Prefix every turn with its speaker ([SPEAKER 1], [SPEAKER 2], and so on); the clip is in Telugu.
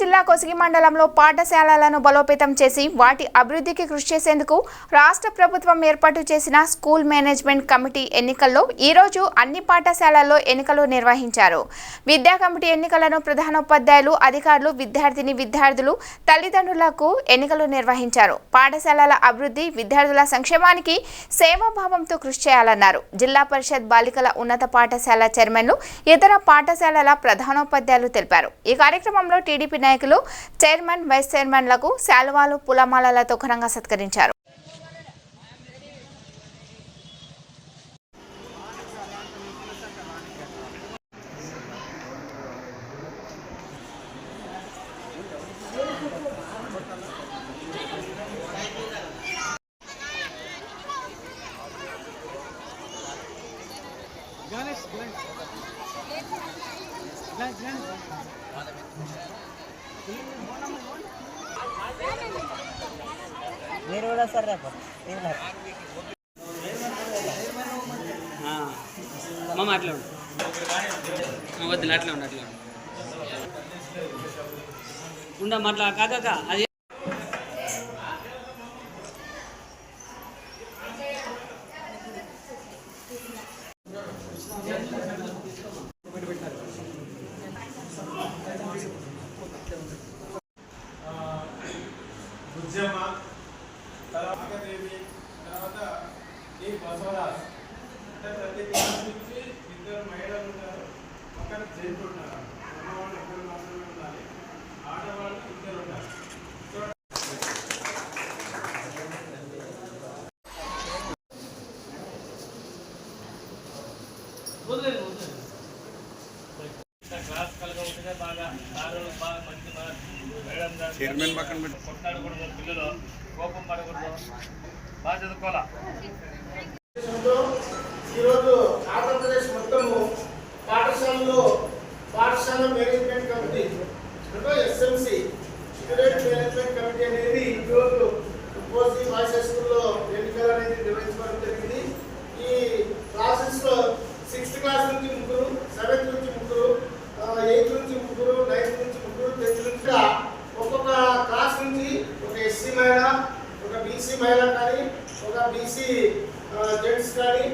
[SPEAKER 1] జిల్లా కొసిగి మండలంలో పాఠశాలలను బలోపేతం చేసి వాటి అభివృద్ధికి కృషి చేసేందుకు రాష్ట్ర ప్రభుత్వం ఏర్పాటు చేసిన స్కూల్ మేనేజ్మెంట్ కమిటీ ఎన్నికల్లో ఈరోజు అన్ని పాఠశాలల్లో ఎన్నికలు నిర్వహించారు. విద్యా కమిటీ ఎన్నికలను ప్రధానోపాధ్యాయులు అధికారులు విద్యార్థిని విద్యార్థులు తల్లిదండ్రులకు ఎన్నికలు నిర్వహించారు. పాఠశాలల అభివృద్ధి విద్యార్థుల సంక్షేమానికి సేవాభావంతో కృషి చేయాలన్నారు. జిల్లా పరిషత్ బాలికల ఉన్నత పాఠశాల చైర్మన్లు ఇతర పాఠశాలల ప్రధానోపాధ్యాయులు తెలిపారు. ఈ కార్యక్రమంలో టీడీపీ నాయకులు చైర్మన్ వైస్ చైర్మన్లకు శాలువాలు పూలమాలలతో ఘనంగా సత్కరించారు. మీరు
[SPEAKER 2] కూడా సార్ రేపు మీరు ఆ. మామ అట్లా ఉండు. ఆ, వద్దులే అట్లా ఉండు అట్లా ఉండు. ఉండ మాట్లా కాక అది బుజ్జమ్మ తర్వాత దేవి తర్వాత ఈ బసవరాజ్. అంటే ప్రతి క్లాస్ నుంచి ఇద్దరు మహిళలు ఉంటారు. ఒకరు జెంట్ ఉంటారు. మగవాళ్ళు ఒకరు మాత్రమే ఉండాలి. ఆడవాళ్ళు ఇద్దరు ఉంటారు.
[SPEAKER 3] క్లాస్ కలగా ఉంటేనే బాగా బాగా మంచి మేడం చైర్మన్ పక్కన పెట్టి కొట్లాడకూడదు పిల్లలు. కోపం పడకూడదు. బాగా చదువుకోవాలా?
[SPEAKER 4] ఈరోజు ఆంధ్రప్రదేశ్ మొత్తము పాఠశాలలో పాఠశాల మేనేజ్మెంట్ బీసీ మహిళ కానీ ఒక బీసీ జెంట్స్ కానీ